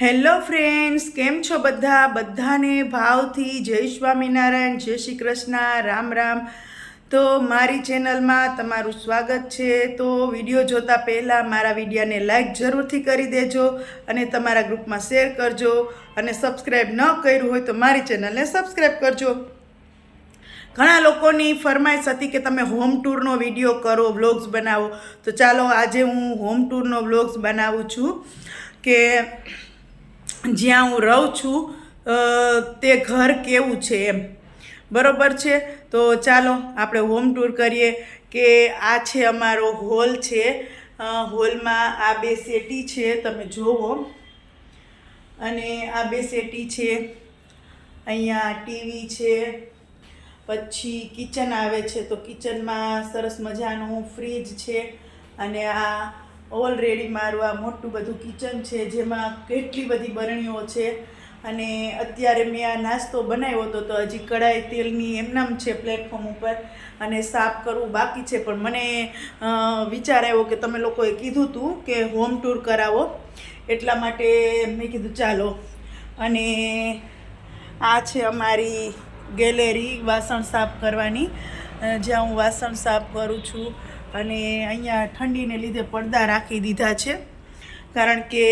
Hello friends, કેમ છો બધા? બધાને ભાવથી જય સ્વામિનારાયણ, જય શ્રી કૃષ્ણ, રામ રામ. તો મારી ચેનલમાં તમારું સ્વાગત છે. તો વીડિયો જોતા પહેલાં મારા વિડીયાને લાઈક જરૂરથી કરી દેજો અને તમારા ગ્રુપમાં શેર કરજો. અને સબસ્ક્રાઈબ ન કર્યું હોય તો મારી ચેનલને સબસ્ક્રાઈબ કરજો. ઘણા લોકોની ફરમાઈશ હતી કે તમે હોમ ટૂરનો વીડિયો કરો, વ્લોગ્સ બનાવો. તો ચાલો આજે હું હોમ ટૂરનો વ્લોગ્સ બનાવું છું કે જ્યાં હું રહું છું તે ઘર કેવું છે એમ. બરોબર છે? તો ચાલો આપણે હોમ ટૂર કરીએ કે આ છે અમારો હોલ છે. હોલમાં આ બે સેટી છે, તમે જોવો. અને આ બે સેટી છે. અહીંયા ટીવી છે. પછી કિચન આવે છે, તો કિચનમાં સરસ મજાનું ફ્રીજ છે. અને આ ઓલરેડી મારું આ મોટું બધું કિચન છે, જેમાં કેટલી બધી બરણીઓ છે. અને અત્યારે મેં આ નાસ્તો બનાવ્યો હતો તો હજી કઢાઈ તેલની એમનામ છે પ્લેટફોર્મ ઉપર અને સાફ કરવું બાકી છે. પણ મને વિચાર આવ્યો કે તમે લોકોએ કીધું હતું કે હોમ ટૂર કરાવો. એટલા માટે મેં કીધું ચાલો. અને આ છે અમારી ગેલેરી વાસણ સાફ કરવાની. જ્યાં હું વાસણ સાફ કરું છું. અને અહીંયા ઠંડીને લીધે પડદા રાખી દીધા છે. કારણ કે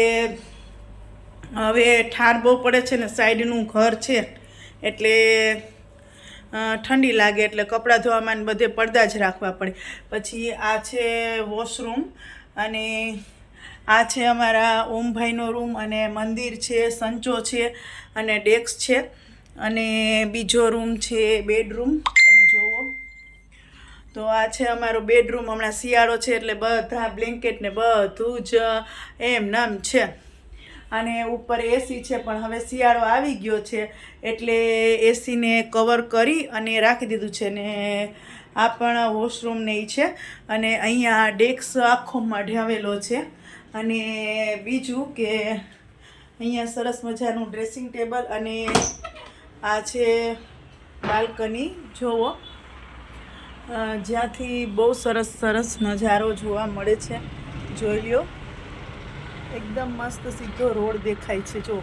હવે ઠાર બહુ પડે છે ને, સાઈડનું ઘર છે. એટલે ઠંડી લાગે એટલે કપડાં ધોવામાં બધે પડદા જ રાખવા પડે. પછી આ છે વોશરૂમ અને આ છે અમારા ઓમભાઈનો રૂમ અને મંદિર છે, સંચો છે અને ડેસ્ક છે અને બીજો રૂમ છે, બેડરૂમ. તો આ છે અમારો બેડરૂમ હમણાં શિયાળો છે એટલે બધા બ્લેન્કેટ ને બધું જ, એમ નામ છે. અને ઉપર એસી છે, પણ હવે શિયાળો આવી ગયો છે, એટલે એસીને કવર કરી અને રાખી દીધું છે ને આ પણ વોશરૂમ ને છે. અને અહીંયા ડેસ્ક આખો મઢાવેલો છે. અને બીજું કે અહીંયા સરસ મજાનું ડ્રેસિંગ ટેબલ અને આ છે બાલ્કની, જોવો. જ્યાંથી બહુ સરસ સરસ નજારો જોવા મળે છે. જોઈ લ્યો. એકદમ મસ્ત સીધો રોડ દેખાય છે, જો.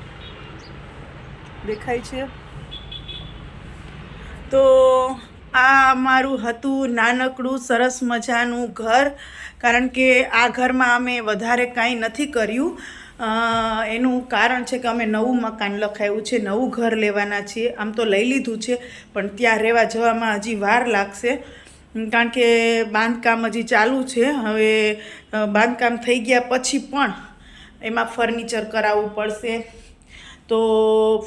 દેખાય છે? તો આ મારું હતું નાનકડું સરસ મજાનું ઘર. કારણ કે આ ઘરમાં અમે વધારે કાંઈ નથી કર્યું. એનું કારણ છે કે અમે નવું મકાન લખાયું છે, નવું ઘર લેવાના છીએ. આમ તો લઈ લીધું છે, પણ ત્યાં રહેવા જવામાં હજી વાર લાગશે. કારણ કે બાંધકામ હજી ચાલુ છે. હવે બાંધકામ થઈ ગયા પછી પણ એમાં ફર્નિચર કરાવવું પડશે. તો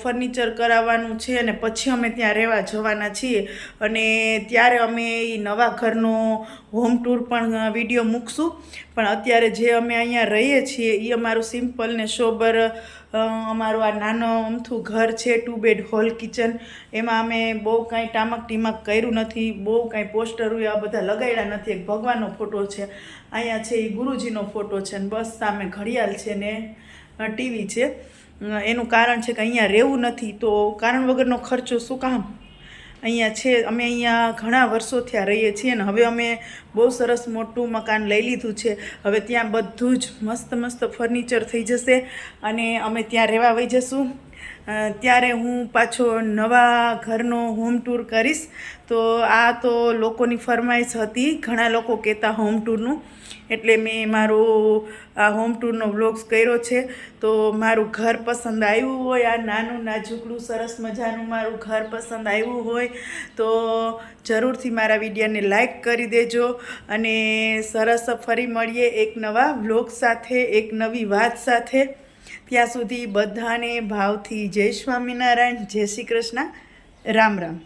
ફર્નિચર કરાવવાનું છે અને પછી અમે ત્યાં રહેવા જવાના છીએ. અને ત્યારે અમે એ નવા ઘરનો હોમ ટૂર પણ વીડિયો મૂકશું. પણ અત્યારે જે અમે અહીંયા રહીએ છીએ એ અમારું સિમ્પલ ને સોબર અમારું આ નાનો અમથું ઘર છે ટુ બેડ હોલ કિચન એમાં અમે બહુ કાંઈ ટામક ટીમક કર્યું નથી, બહુ કાંઈ પોસ્ટરો એવા બધા લગાડ્યા નથી. એક ભગવાનનો ફોટો છે, અહીંયા છે એ ગુરુજીનો ફોટો છે ને બસ સામે ઘડિયાળ છે ને ટીવી છે. એનું કારણ છે કે અહીંયા રહેવું નથી, તો કારણ વગરનો ખર્ચો શું કામ? અહીંયા છે, અમે અહીંયા ઘણા વર્ષો થયા રહીએ છીએ ને હવે અમે બહુ સરસ મોટું મકાન લઈ લીધું છે. હવે ત્યાં બધું જ મસ્ત મસ્ત ફર્નિચર થઈ જશે અને અમે ત્યાં રહેવા વહી જશું. ત્યારે હું પાછો નવા ઘરનો હોમ ટૂર કરીશ. તો આ તો લોકોની ફરમાઈશ હતી, ઘણા લોકો કહેતા હોમ ટૂરનું એટલે મેં મારું આ હોમ ટૂરનો વ્લોગ્સ કર્યો છે. તો મારું ઘર પસંદ આવ્યું હોય, આ નાનું નાજુકડું સરસ મજાનું મારું ઘર પસંદ આવ્યું હોય, તો જરૂરથી મારા વિડીયોને લાઈક કરી દેજો અને સરસ ફરી મળીએ એક નવા વ્લોગ સાથે, એક નવી વાત સાથે. ત્યાં સુધી બધાને ભાવથી જય સ્વામિનારાયણ, જય શ્રી કૃષ્ણ. રામ રામ.